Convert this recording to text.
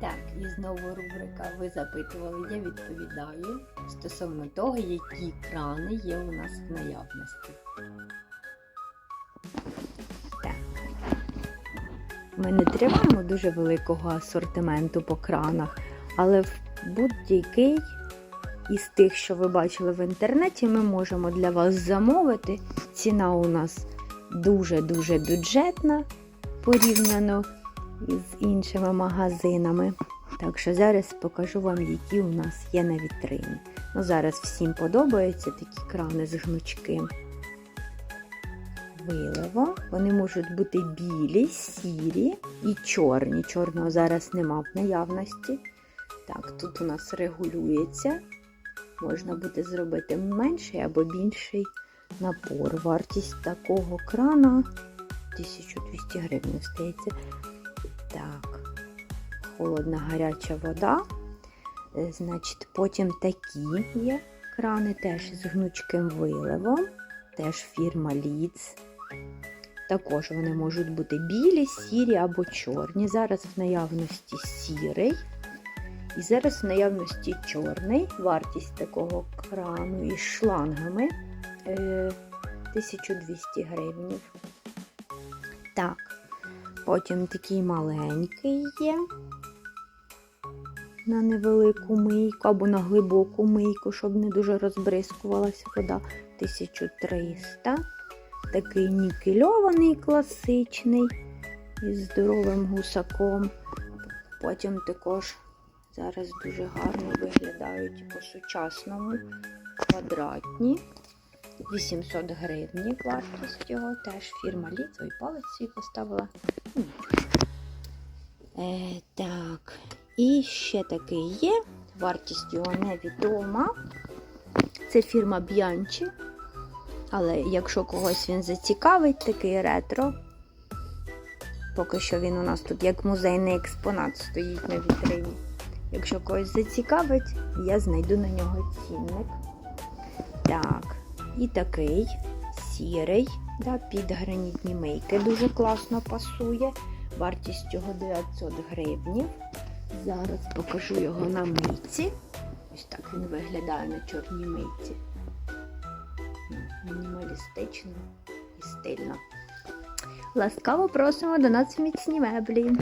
Так, і знову рубрика Ви запитували, я відповідаю стосовно того, які крани є у нас в наявності. Так. Ми не тримаємо дуже великого асортименту по кранах, але в будь-який із тих, що ви бачили в інтернеті, ми можемо для вас замовити. Ціна у нас дуже-дуже бюджетна порівняно з іншими магазинами. Так що зараз покажу вам, які у нас є на вітрині. Ну, зараз всім подобаються такі крани з гнучким виливом. Вони можуть бути білі, сірі і чорні. Чорного зараз нема в наявності. Так, тут у нас регулюється. Можна буде зробити менший або більший напор. Вартість такого крана 1200 гривень стається. Так, холодна гаряча вода. Е, Значить, потім такі є крани теж з гнучким виливом. Теж фірма Leeds. Також вони можуть бути білі, сірі або чорні. Зараз в наявності сірий. І зараз в наявності чорний. Вартість такого крану із шлангами е, 1200 гривень. Так, потім такий маленький є на невелику мийку або на глибоку мийку, щоб не дуже розбризкувалася вода. 1300. Такий нікельований класичний із здоровим гусаком. Потім також зараз дуже гарно виглядають по-сучасному квадратні. 800 гривень вартість його, теж фірма Ліцо і палець свій поставила. Е, так, і ще такий є. Вартість його невідома. Це фірма Bianchi. Але якщо когось він зацікавить, такий ретро. Поки що він у нас тут як музейний експонат стоїть на вітрині. Якщо когось зацікавить, я знайду на нього цінник. Так, і такий сірий, да, під гранітні мийки дуже класно пасує. Вартість його 900 гривнів. Зараз покажу його на мийці. Ось так він виглядає на чорній мийці. Мінімалістично і стильно. Ласкаво просимо до нас в міцні меблі.